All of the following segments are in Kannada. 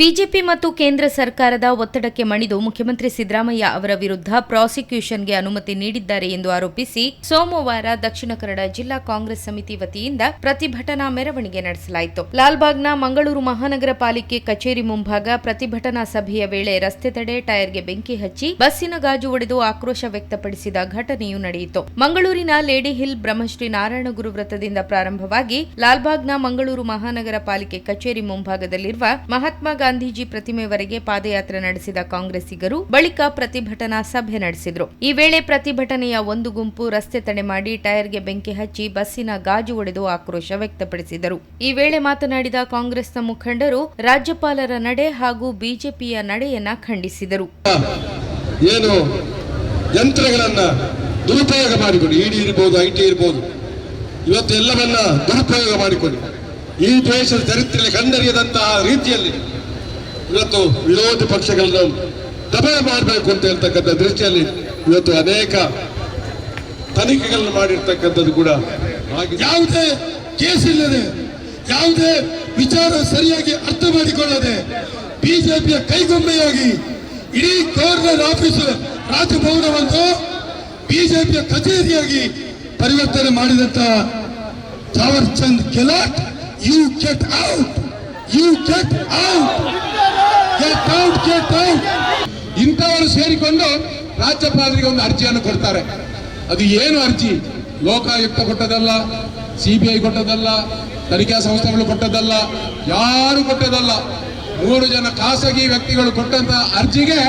ಬಿಜೆಪಿ ಮತ್ತು ಕೇಂದ್ರ ಸರ್ಕಾರದ ಒತ್ತಡಕ್ಕೆ ಮಣಿದು ಮುಖ್ಯಮಂತ್ರಿ ಸಿದ್ದರಾಮಯ್ಯ ಅವರ ವಿರುದ್ಧ ಪ್ರಾಸಿಕ್ಯೂಷನ್ಗೆ ಅನುಮತಿ ನೀಡಿದ್ದಾರೆ ಎಂದು ಆರೋಪಿಸಿ ಸೋಮವಾರ ದಕ್ಷಿಣ ಕನ್ನಡ ಜಿಲ್ಲಾ ಕಾಂಗ್ರೆಸ್ ಸಮಿತಿ ವತಿಯಿಂದ ಪ್ರತಿಭಟನಾ ಮೆರವಣಿಗೆ ನಡೆಸಲಾಯಿತು. ಲಾಲ್ಬಾಗ್ನ ಮಂಗಳೂರು ಮಹಾನಗರ ಪಾಲಿಕೆ ಕಚೇರಿ ಮುಂಭಾಗ ಪ್ರತಿಭಟನಾ ಸಭೆಯ ವೇಳೆ ರಸ್ತೆ ತಡೆ, ಟೈರ್ಗೆ ಬೆಂಕಿ ಹಚ್ಚಿ ಬಸ್ಸಿನ ಗಾಜು ಒಡೆದು ಆಕ್ರೋಶ ವ್ಯಕ್ತಪಡಿಸಿದ ಘಟನೆಯೂ ನಡೆಯಿತು. ಮಂಗಳೂರಿನ ಲೇಡಿ ಹಿಲ್ ಬ್ರಹ್ಮಶ್ರೀ ನಾರಾಯಣಗುರು ವೃತ್ತದಿಂದ ಪ್ರಾರಂಭವಾಗಿ ಲಾಲ್ಬಾಗ್ನ ಮಂಗಳೂರು ಮಹಾನಗರ ಪಾಲಿಕೆ ಕಚೇರಿ ಮುಂಭಾಗದಲ್ಲಿರುವ ಮಹಾತ್ಮ ಗಾಂಧೀಜಿ ಪ್ರತಿಮೆವರೆಗೆ ಪಾದಯಾತ್ರೆ ನಡೆಸಿದ ಕಾಂಗ್ರೆಸ್ಸಿಗರು ಬಳಿಕ ಪ್ರತಿಭಟನಾ ಸಭೆ ನಡೆಸಿದರು. ಈ ವೇಳೆ ಪ್ರತಿಭಟನೆಯ ಒಂದು ಗುಂಪು ರಸ್ತೆ ತಡೆ ಮಾಡಿ ಟೈರ್ಗೆ ಬೆಂಕಿ ಹಚ್ಚಿ ಬಸ್ಸಿನ ಗಾಜು ಒಡೆದು ಆಕ್ರೋಶ ವ್ಯಕ್ತಪಡಿಸಿದರು. ಈ ವೇಳೆ ಮಾತನಾಡಿದ ಕಾಂಗ್ರೆಸ್ನ ಮುಖಂಡರು, ರಾಜ್ಯಪಾಲರ ನಡೆ ಹಾಗೂ ಬಿಜೆಪಿಯ ನಡೆಯನ್ನ ಖಂಡಿಸಿದರು. ಏನು ಯಂತ್ರಗಳನ್ನ ದುರುಪಯೋಗ ಮಾಡಿಕೊಂಡು ಇಡಿ ಇರ್ಬೋದು ಐಟಿ ಇರ್ಬೋದು ಇವತ್ತು ಎಲ್ಲವನ್ನ ದುರುಪಯೋಗ ಮಾಡಿಕೊಂಡು, ಈ ದೇಶದ ಚರಿತ್ರೆಯಲ್ಲಿ ಕಂಡರಿಯದಂತಹ ರೀತಿಯಲ್ಲಿ ಇವತ್ತು ವಿರೋಧಿ ಪಕ್ಷಗಳನ್ನು ದಮನ ಮಾಡಬೇಕು ಅಂತ ಹೇಳ್ತಕ್ಕಂಥ ದೃಷ್ಟಿಯಲ್ಲಿ ಇವತ್ತು ಅನೇಕ ತನಿಖೆಗಳನ್ನು ಮಾಡಿರ್ತಕ್ಕಂಥದ್ದು ಕೂಡ ಯಾವುದೇ ಕೇಸ್ ಇಲ್ಲದೆ, ಯಾವುದೇ ವಿಚಾರ ಸರಿಯಾಗಿ ಅರ್ಥ ಮಾಡಿಕೊಳ್ಳದೆ ಬಿಜೆಪಿಯ ಕೈಗೊಂಬೆಯಾಗಿ ಇಡೀ ಗವರ್ನರ್ ಆಫೀಸ್ ರಾಜಭವನವನ್ನು ಬಿಜೆಪಿಯ ಕಚೇರಿಯಾಗಿ ಪರಿವರ್ತನೆ ಮಾಡಿದಂತ Chand Gehlot you get out you get out ಇಂಥವರು ಸೇರಿಕೊಂಡು ರಾಜ್ಯಪಾಲರಿಗೆ ಒಂದು ಅರ್ಜಿಯನ್ನು ಕೊಡ್ತಾರೆ. ಅದು ಏನು ಅರ್ಜಿ? ಲೋಕಾಯುಕ್ತ ಕೊಟ್ಟದಲ್ಲ, ಸಿಬಿಐ ಕೊಟ್ಟದಲ್ಲ, ತನಿಖಾ ಸಂಸ್ಥೆಗಳು ಕೊಟ್ಟದಲ್ಲ, ಯಾರು ಕೊಟ್ಟದಲ್ಲ. ಮೂರು ಜನ ಖಾಸಗಿ ವ್ಯಕ್ತಿಗಳು ಕೊಟ್ಟಂತ ಅರ್ಜಿಗೆ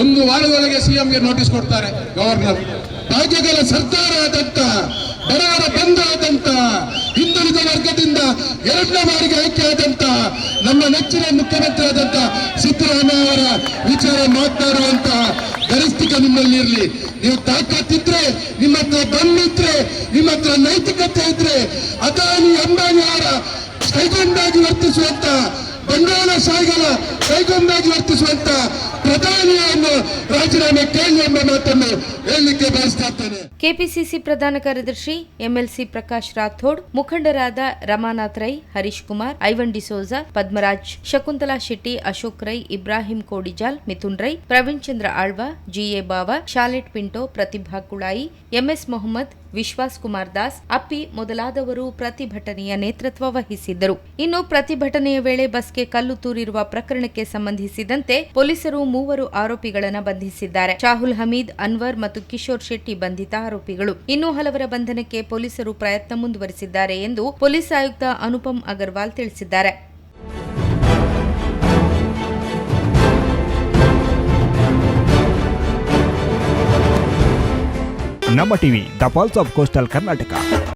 ಒಂದು ವಾರದೊಳಗೆ ಸಿಎಂಗೆ ನೋಟಿಸ್ ಕೊಡ್ತಾರೆ ಗವರ್ನರ್. ರಾಜ್ಯಗಳ ಸರ್ಕಾರ ಆದಂತ, ಬಡವರ ಬಂಧು ಆದಂತ, ಹಿಂದುಳಿದ ವರ್ಗದಿಂದ ಎರಡನೇ ಬಾರಿಗೆ ಆಯ್ಕೆ ಆದಂತ ನಮ್ಮ ನೆಚ್ಚಿನ ಮುಖ್ಯಮಂತ್ರಿಯಾದಂತಹ ಸಿದ್ದರಾಮಯ್ಯ ಅವರ ವಿಚಾರ ಮಾತನಾಡುವಂತಹ ಗರಿಷ್ಠಿಕ ನಿಮ್ಮಲ್ಲಿ ಇರಲಿ. ನೀವು ತಾಕತ್ತಿದ್ರೆ ನಿಮ್ಮ ಹತ್ರ ದಮ್ಮಿದ್ರೆ ನಿಮ್ಮ ಹತ್ರ ನೈತಿಕತೆ ಇದ್ರೆ, ಅದಾನಿ ಅಂಬಾನಿ ಅವರ ಕೈಗೊಂಡಾಗಿ ವರ್ತಿಸುವಂತ ಬಂಡವಾಳಶಾಹಿಗಳ ಕೈಗೊಂಡಾಗಿ ವರ್ತಿಸುವಂತ ಪ್ರಧಾನಿಯನ್ನು ರಾಜೀನಾಮೆ ಕೇಳಿ ಎಂಬ ಮಾತನ್ನು ಹೇಳಲಿಕ್ಕೆ ಬಯಸ್ತಾ ಇದ್ದೇನೆ ಕೆಪಿಸಿಸಿ ಪ್ರಧಾನ ಕಾರ್ಯದರ್ಶಿ ಎಂಎಲ್ಸಿ ಪ್ರಕಾಶ್ ರಾಥೋಡ್, ಮುಖಂಡರಾದ ರಮಾನಾಥ್ ರೈ, ಹರೀಶ್ ಕುಮಾರ್, ಐವನ್ ಡಿಸೋಜಾ ಪದ್ಮರಾಜ್, ಶಕುಂತಲಾ ಶೆಟ್ಟಿ, ಅಶೋಕ್ ರೈ, ಇಬ್ರಾಹಿಂ ಕೋಡಿಜಾಲ್, ಮಿಥುನ್ ರೈ, ಪ್ರವೀಣ್ ಚಂದ್ರ ಆಳ್ವ ಜಿಎ ಬಾವ ಶಾಲೆಟ್ ಪಿಂಟೋ, ಪ್ರತಿಭಾ ಕುಳಾಯಿ, ಎಂಎಸ್ ಮೊಹಮ್ಮದ್ ವಿಶ್ವಾಸ್ ಕುಮಾರ್ ದಾಸ್ ಅಪ್ಪಿ ಮೊದಲಾದವರು ಪ್ರತಿಭಟನೆಯ ನೇತೃತ್ವ ವಹಿಸಿದ್ದರು. ಇನ್ನು ಪ್ರತಿಭಟನೆಯ ವೇಳೆ ಬಸ್ಗೆ ಕಲ್ಲು ತೂರಿರುವ ಪ್ರಕರಣಕ್ಕೆ ಸಂಬಂಧಿಸಿದಂತೆ ಪೊಲೀಸರು ಮೂವರು ಆರೋಪಿಗಳನ್ನು ಬಂಧಿಸಿದ್ದಾರೆ. ಶಾಹುಲ್ ಹಮೀದ್, ಅನ್ವರ್ ಮತ್ತು ಕಿಶೋರ್ ಶೆಟ್ಟಿ ಬಂಧಿತ ಆರೋಪಿಗಳು. ಇನ್ನೂ ಹಲವರ ಬಂಧನಕ್ಕೆ ಪೊಲೀಸರು ಪ್ರಯತ್ನ ಮುಂದುವರಿಸಿದ್ದಾರೆ ಎಂದು ಪೊಲೀಸ್ ಆಯುಕ್ತ ಅನುಪಮ್ ಅಗರ್ವಾಲ್ ತಿಳಿಸಿದ್ದಾರೆ. ನಮ್ಮ TV the pulse of coastal Karnataka